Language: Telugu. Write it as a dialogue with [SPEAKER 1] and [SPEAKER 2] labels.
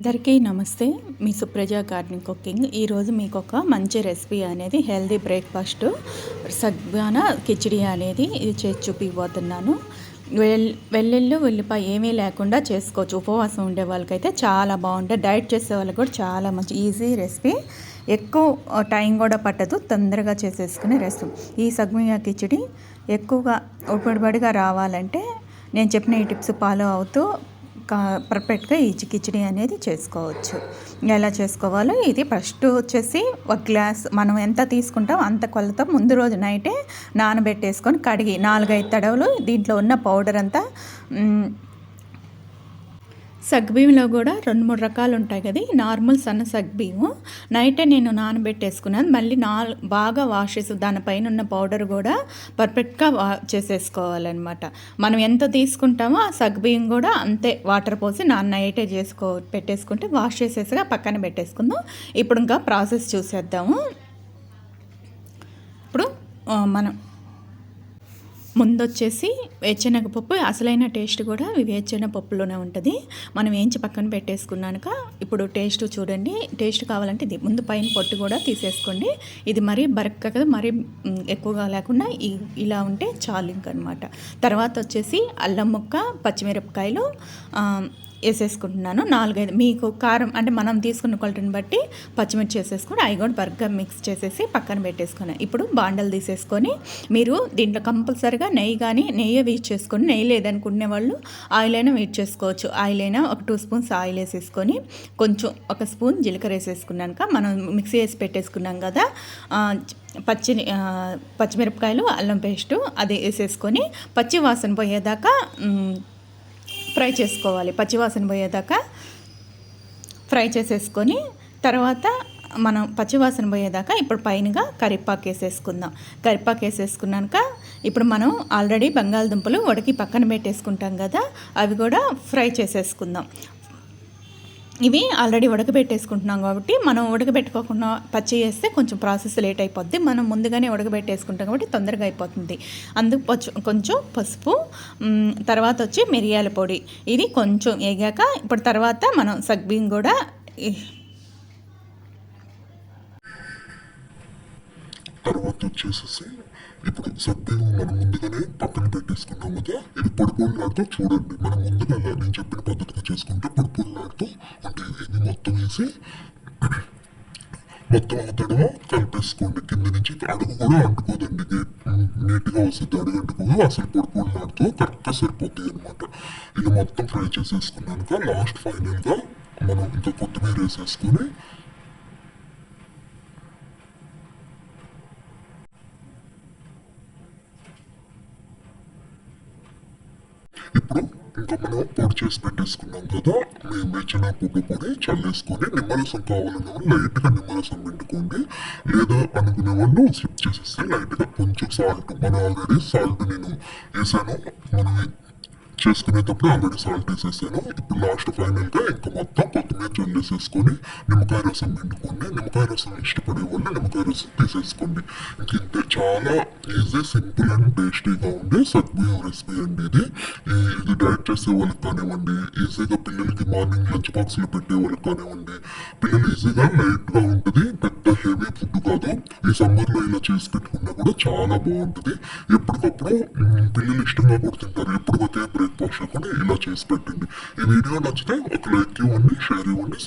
[SPEAKER 1] అందరికీ నమస్తే. మీ సుప్రజ గార్డెన్ కుకింగ్. ఈరోజు మీకు ఒక మంచి రెసిపీ అనేది హెల్దీ బ్రేక్ఫాస్ట్ సగ్గాన కిచిడి అనేది ఇది చేసి చూపిపోతున్నాను వెల్ వెల్లుల్లి ఉల్లిపాయ ఏమీ లేకుండా చేసుకోవచ్చు. ఉపవాసం ఉండే వాళ్ళకైతే చాలా బాగుంటుంది. డైట్ చేసే వాళ్ళకి కూడా చాలా మంచి ఈజీ రెసిపీ. ఎక్కువ టైం కూడా పట్టదు. తొందరగా చేసేసుకునే రెసిపీ. ఈ సగ్మియా కిచిడి ఎక్కువగా ఉపడిబడిగా రావాలంటే నేను చెప్పిన ఈ టిప్స్ ఫాలో అవుతూ పర్ఫెక్ట్గా ఈ కిచిడి అనేది చేసుకోవచ్చు. ఎలా చేసుకోవాలో ఇది ఫస్ట్ వచ్చేసి ఒక గ్లాస్ మనం ఎంత తీసుకుంటాం అంత కొలత ముందు రోజు నైటే నానబెట్టేసుకొని కడిగి నాలుగైదు తడవలు దీంట్లో ఉన్న పౌడర్ అంతా సగ్బీంలో కూడా రెండు మూడు రకాలు ఉంటాయి కదా. నార్మల్ సన్న సగ్బీము. నైటే నేను నానబెట్టేసుకున్నాను. మళ్ళీ నా బాగా వాష్ చేసి దానిపైన ఉన్న పౌడర్ కూడా పర్ఫెక్ట్గా వా చేసేసుకోవాలన్నమాట. మనం ఎంత తీసుకుంటామో ఆ సగ్బీం కూడా అంతే వాటర్ పోసి నా నైటే చేసుకో పెట్టేసుకుంటే వాష్ చేసేసిగా పక్కన పెట్టేసుకుందాం. ఇప్పుడు ఇంకా ప్రాసెస్ చూసేద్దాము. ఇప్పుడు మనం ముందొచ్చేసి వేరుశనగపప్పు అసలైన టేస్ట్ కూడా వేరుశెనగ పప్పులోనే ఉంటుంది. మనం వేయించి పక్కన పెట్టేసుకున్నాక ఇప్పుడు టేస్ట్ చూడండి. టేస్ట్ కావాలంటే ఇది ముందు పైన పొట్టు కూడా తీసేసుకోండి. ఇది మరీ బరక్క మరీ ఎక్కువగా లేకుండా ఇలా ఉంటే చాలు ఇంకనమాట. తర్వాత వచ్చేసి అల్లం ముక్క పచ్చిమిరపకాయలు వేసేసుకుంటున్నాను. నాలుగైదు మీకు కారం అంటే మనం తీసుకున్న క్వాలిటీని బట్టి పచ్చిమిర్చి వేసేసుకొని అవి కూడా బర్గా మిక్స్ చేసేసి పక్కన పెట్టేసుకున్నాను ఇప్పుడు బాండలు తీసేసుకొని మీరు దీంట్లో కంపల్సరిగా నెయ్యి కానీ నెయ్యి వీచ్ చేసుకొని నెయ్యి లేదనుకునే వాళ్ళు ఆయిల్ అయినా వీచ్ చేసుకోవచ్చు. ఆయిల్ అయినా ఒక టూ స్పూన్స్ ఆయిల్ వేసేసుకొని కొంచెం ఒక స్పూన్ జీలకర్ర వేసేసుకున్నాక మనం మిక్సీ వేసి పెట్టేసుకున్నాం కదా పచ్చి పచ్చిమిరపకాయలు అల్లం పేస్టు అది వేసేసుకొని పచ్చి వాసన పోయేదాకా ఫ్రై చేసుకోవాలి పచ్చివాసన పోయేదాకా ఫ్రై చేసేసుకొని తర్వాత మనం పచ్చివాసన పోయేదాకా ఇప్పుడు పైనగా కరివేపాకు వేసేసుకుందాం. కరివేపాకు వేసేసుకున్నాక ఇప్పుడు మనం ఆల్రెడీ బంగాళదుంపలు ఉడకి పక్కన పెట్టేసుకుంటాం కదా అవి కూడా ఫ్రై చేసేసుకుందాం. ఇవి ఆల్రెడీ ఉడకబెట్టేసుకుంటున్నాం కాబట్టి మనం ఉడకబెట్టుకోకుండా పచ్చి చేస్తే కొంచెం ప్రాసెస్ లేట్ అయిపోద్ది. మనం ముందుగానే ఉడకబెట్టేసుకుంటాం కాబట్టి తొందరగా అయిపోతుంది. అందుకు కొంచెం పసుపు తర్వాత వచ్చి మిరియాల పొడి. ఇది కొంచెం వేగాక ఇప్పుడు తర్వాత మనం సగ్బీన్ కూడా
[SPEAKER 2] తర్వాత వచ్చేసేసి ఇప్పుడు సబ్జీని మనం ముందుగానే పక్కన పెట్టేసుకున్నాం కదా ఇది పొడిపొడిలాడుతూ చూడండి. మనం ముందుగా నేను చెప్పిన పద్ధతిగా చేసుకుంటే పొడిపొడిలాడుతూ అంటే ఇది మొత్తం వేసి మొత్తం అవుతాడో కలిపేసుకోండి. కింద నుంచి అడుగు కూడా అంటుకోదండి. నీట్గా వస్తుంది అడుగు అంటుకోదు. అసలు పొడి పొడిలాడుతూ కరెక్ట్గా సరిపోతుంది అనమాట ఇది మొత్తం ఫ్రై చేసేసుకున్నాక లాస్ట్ ఫైనల్గా మనం ఇంకా కొత్తిమీర వేసేసుకొని ఇప్పుడు ఇంకా మనం పొడి చేసి పెట్టేసుకున్నాం కదా. మేము మెచ్చిన పువ్వు పొడి చల్లేసుకొని నిమ్మరసం కావాలన్న వాళ్ళు లైట్గా నిమ్మరసం పెట్టుకోండి లేదా అనుకునే వాళ్ళు స్లిప్ చేసేస్తే లైట్గా కొంచెం సాల్ట్ మనం ఆల్రెడీ సాల్ట్ నేను వేసాను. మనం చేసుకునేటప్పుడు ఆల్రెడీ సాల్ట్ వేసేసాను ఇప్పుడు లాస్ట్ ఫైనల్గా ఇంకా మొత్తం కొత్తిమీర చల్లేసేసుకొని నిమ్మకాయ రసం పిండుకోండి నిమ్మకాయ రసం ఇష్టపడే వాళ్ళు నిమ్మకాయ రసం తీసేసుకోండి. ఇంకంతే చాలా ఈజీ సింపుల్ అండ్ టేస్టీగా ఉండే సగ్బియం రెసిపీ అండి ఇది. ఇది డైట్ చేసే వాళ్ళకి కానివ్వండి ఈజీగా పిల్లలకి మార్నింగ్ లంచ్ బాక్స్లో పెట్టే వాళ్ళకి కానివ్వండి పిల్లలు ఈజీగా లైట్గా ఉంటుంది. పెద్ద హెవీ ఫుడ్ కాదు. ఈ సమ్మర్లో ఇలా చేసి పెట్టుకున్నా కూడా చాలా బాగుంటుంది. ఎప్పటికప్పుడు పిల్లలు ఇష్టంగా కూడా తింటారు. ఎప్పటికైతే బ్రేక్ఫాస్ట్ కూడా ఇలా చేసి పెట్టండి. ఈ వీడియో నచ్చితే ఒక లైక్ ఇవ్వండి షేర్ ఇవ్వండి